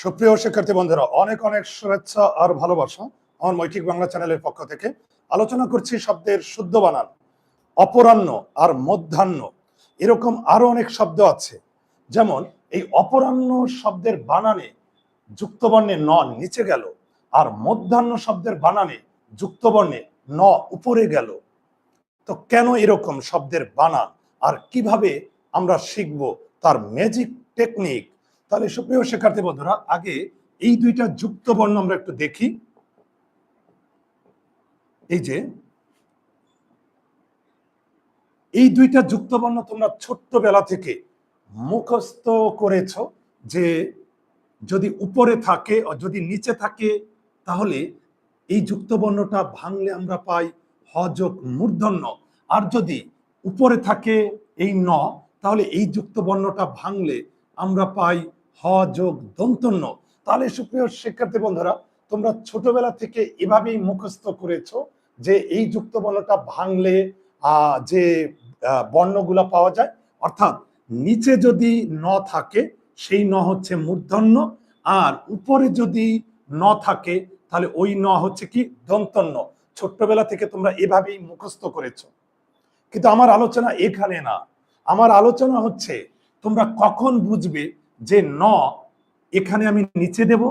সুপ্রিয় শিক্ষার্থী বন্ধুরা, অনেক অনেক শুভেচ্ছা আর ভালোবাসা আমার মৈঠিক বাংলা চ্যানেলের পক্ষ থেকে। আলোচনা করছি শব্দের শুদ্ধ বানান, অপরাহ্ন আর মধ্যাহ্ন। এরকম আরও অনেক শব্দ আছে। যেমন, এই অপরাহ্ন শব্দের বানানে যুক্তবর্ণে ন নিচে গেল আর মধ্যাহ্ন শব্দের বানানে যুক্তবর্ণে ন উপরে গেল। তো কেন এরকম শব্দের বানান আর কীভাবে আমরা শিখব তার ম্যাজিক টেকনিক তাহলে সুপ্রিয় শিক্ষার্থী বন্ধুরা, আগে এই দুইটা যুক্ত বর্ণ আমরা একটু দেখি। এই যে, এই দুইটা যুক্ত বর্ণ তোমরা ছোট্টবেলা থেকে মুখস্থ করেছ যে যদি উপরে থাকে যদি নিচে থাকে, তাহলে এই যুক্ত বর্ণটা ভাঙলে আমরা পাই হযোগ মূর্ধন্য। আর যদি উপরে থাকে এই ন, তাহলে এই যুক্ত বর্ণটা ভাঙলে আমরা পাই হ যোগ দন্তন্য। তাহলে সুপ্রিয় শিক্ষার্থী বন্ধুরা, তোমরা ছোটবেলা থেকে এভাবেই মুখস্থ করেছ যে এই যুক্ত বর্ণটা ভাঙলে যে বর্ণগুলা পাওয়া যায়। অর্থাৎ নিচে যদি ন থাকে, সেই ন হচ্ছে মূর্ধন্য। আর উপরে যদি ন থাকে, তাহলে ওই ন হচ্ছে কি দন্তন্য। ছোট্টবেলা থেকে তোমরা এভাবেই মুখস্থ করেছ। কিন্তু আমার আলোচনা এখানে না। আমার আলোচনা হচ্ছে, তোমরা কখন বুঝবে যে ন এখানে আমি নিচে দেব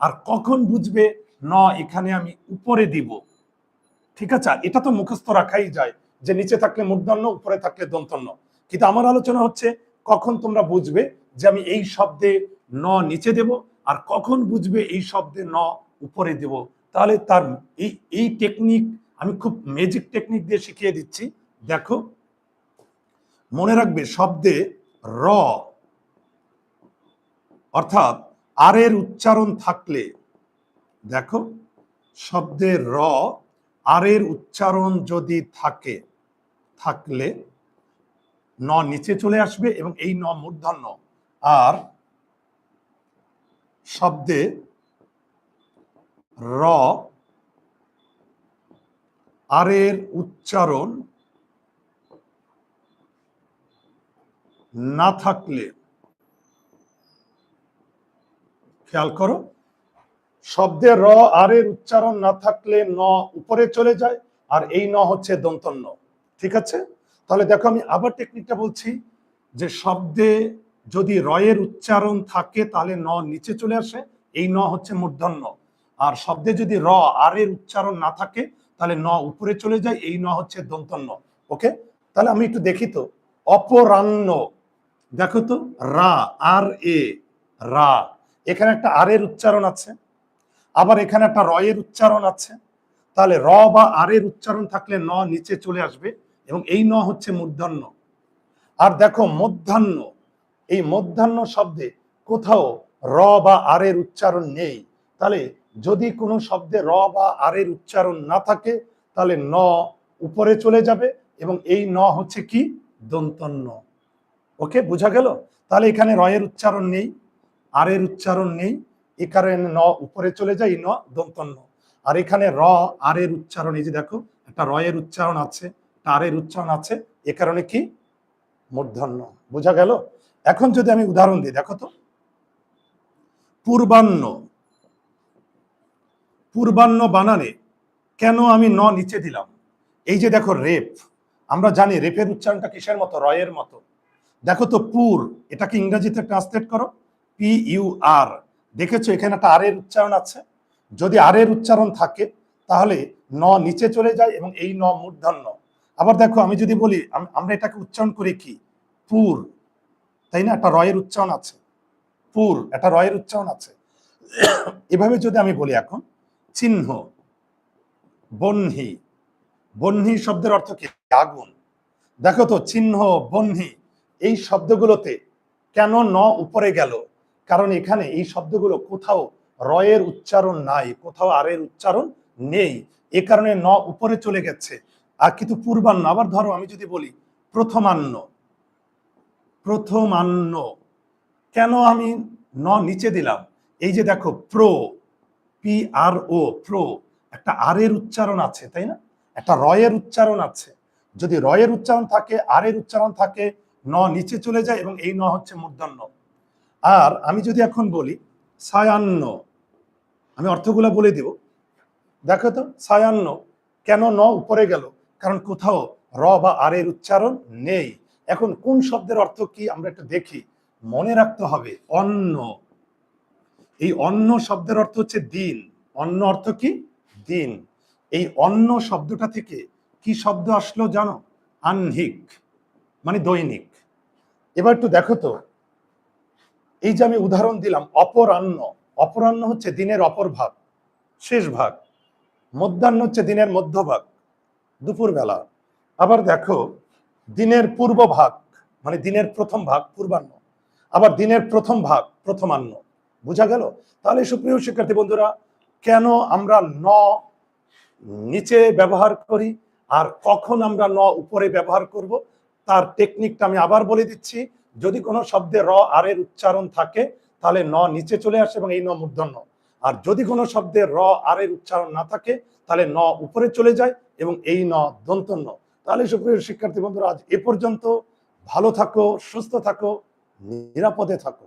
আর কখন বুঝবে ন এখানে আমি উপরে দিব। ঠিক আছে? এটা তো মুখস্থ রাখাই যায় যে নিচে থাকলে মূর্ধন্য, উপরে থাকলে দন্তন্য। কিন্তু আমার আলোচনা হচ্ছে কখন তোমরা বুঝবে যে আমি এই শব্দে ন নিচে দেব আর কখন বুঝবে এই শব্দে ন উপরে দেব। তাহলে তার এই এই টেকনিক আমি খুব ম্যাজিক টেকনিক দিয়ে শিখিয়ে দিচ্ছি। দেখো, মনে রাখবে শব্দে র অর্থাৎ আর এর উচ্চারণ থাকলে, দেখো, শব্দের র, আর এর উচ্চারণ যদি থাকে, থাকলে ন নিচে চলে আসবে এবং এই ন মূর্ধন্য। আর শব্দে র, আর এর উচ্চারণ না থাকলে খেয়াল করো, শব্দে র, আর এর উচ্চারণ না থাকলে ন উপরে চলে যায়, আর এই ন হচ্ছে দন্তন্য, ঠিক আছে? তাহলে দেখো আমি আবার টেকনিকটা বলছি, যে শব্দে যদি রয়ের উচ্চারণ থাকে, তাহলে ন নিচে চলে আসে, এই ন হচ্ছে মূর্ধন্য, আর শব্দে যদি র, আর এর উচ্চারণ না থাকে, তাহলে ন উপরে চলে যায়, এই ন হচ্ছে দন্তন্য, ওকে? তাহলে আমি একটু দেখি তো, অপরাহ্ন, দেখো তো, রা, আর এ, রা এখানে একটা আর এর উচ্চারণ আছে, আবার এখানে একটা রয়ের উচ্চারণ আছে। তাহলে র বা আর এর উচ্চারণ থাকলে ন নিচে চলে আসবে এবং এই ন হচ্ছে মূর্ধন্য আর দেখো মধ্যাহ্ন, এই মধ্যাহ্ন শব্দে কোথাও র বা আর এর উচ্চারণ নেই। তাহলে যদি কোনো শব্দে র বা আর এর উচ্চারণ না থাকে, তাহলে ন উপরে চলে যাবে এবং এই ন হচ্ছে কি? দন্তন্য। ওকে, বোঝা গেল? তাহলে এখানে রয়ের উচ্চারণ নেই। আর এর উচ্চারণ নেই, এ কারণে ন উপরে চলে যায়, ন দন্তন্য। আর এখানে র আর এর উচ্চারণ, এই যে দেখো, একটা রয়ের উচ্চারণ আছে আর এর উচ্চারণ আছে, এ কারণে কি? মূর্ধন্য। বোঝা গেল? এখন যদি আমি উদাহরণ দিই, দেখো তো। পূর্বান্ন পূর্বান্ন বানানে কেন আমি ন নিচে দিলাম? এই যে দেখো, রেপ। আমরা জানি রেপের উচ্চারণটা কিসের মতো? রয়ের মতো। দেখো তো, পুর। এটাকে ইংরেজিতে ট্রান্সলেট করো? পি ইউ আর দেখেছ, এখানে একটা আর এর উচ্চারণ আছে? যদি আর এর উচ্চারণ থাকে, তাহলে ন নিচে চলে যায় এবং এই ন মূর্ধন্য। আবার দেখো, আমি যদি বলি আমরা এটাকে উচ্চারণ করি কি? পুর। তাই না? একটা রয়ের উচ্চারণ আছে। পুর, একটা রয়ের উচ্চারণ আছে। এভাবে যদি আমি বলি এখন, চিহ্ন, বহ্নি। বহ্নি শব্দের অর্থ কি? আগুন। দেখো তো, চিহ্ন, বহ্নি, এই শব্দগুলোতে কেন ন উপরে গেল? কারণ এখানে এই শব্দগুলো কোথাও রয়ের উচ্চারণ নাই, কোথাও আর এর উচ্চারণ নেই। এ কারণে ন উপরে চলে গেছে। আর কিন্তু পূর্বাহ্ন, আবার ধরো আমি যদি বলি প্রথমান্ন প্রথমান্ন কেন আমি ন নিচে দিলাম? এই যে দেখো, pro, P R O, pro. একটা আর এর উচ্চারণ আছে, তাই না? একটা রয়ের উচ্চারণ আছে। যদি রয়ের উচ্চারণ থাকে আর এর উচ্চারণ থাকে, ন নিচে চলে যায় এবং এই ন হচ্ছে মূর্ধন্য। আর আমি যদি এখন বলি সায়ান্ন, আমি অর্থগুলো বলে দিব। দেখো তো, সায়ান্ন, কেন ন উপরে গেল? কারণ কোথাও র বা আর এর উচ্চারণ নেই। এখন কোন শব্দের অর্থ কি আমরা একটু দেখি। মনে রাখতে হবে, অন্ন। এই অন্ন শব্দের অর্থ হচ্ছে দিন। অন্ন অর্থ কি? দিন। এই অন্ন শব্দটা থেকে কি শব্দ আসলো জানো? আহ্নিক মানে দৈনিক। এবার একটু দেখো তো এই যে আমি উদাহরণ দিলাম, অপরাহ্ন। অপরাহ্ন হচ্ছে দিনের অপর ভাগ, শেষ ভাগ। মধ্যাহ্ন হচ্ছে দিনের মধ্যভাগ, দুপুরবেলা। আবার দেখো, দিনের পূর্ব ভাগ মানে দিনের প্রথম ভাগ পূর্বাহ্ন। আবার দিনের প্রথম ভাগ প্রথমাহ্ন। বোঝা গেল? তাহলে সুপ্রিয় শিক্ষার্থী বন্ধুরা, কেন আমরা ন নিচে ব্যবহার করি আর কখন আমরা ন উপরে ব্যবহার করব? তার টেকনিকটা আমি আবার বলে দিচ্ছি। যদি কোনো শব্দে র, আর এর উচ্চারণ থাকে, তাহলে ন নিচে চলে আসে এবং এই ন মূর্ধন্য। আর যদি কোনো শব্দে র, আর এর উচ্চারণ না থাকে, তাহলে ন উপরে চলে যায় এবং এই ন দন্তন্য। তাহলে সুপ্রিয় শিক্ষার্থী বন্ধুরা, আজ এ পর্যন্ত ভালো থাকো, সুস্থ থাকো, নিরাপদে থাকো।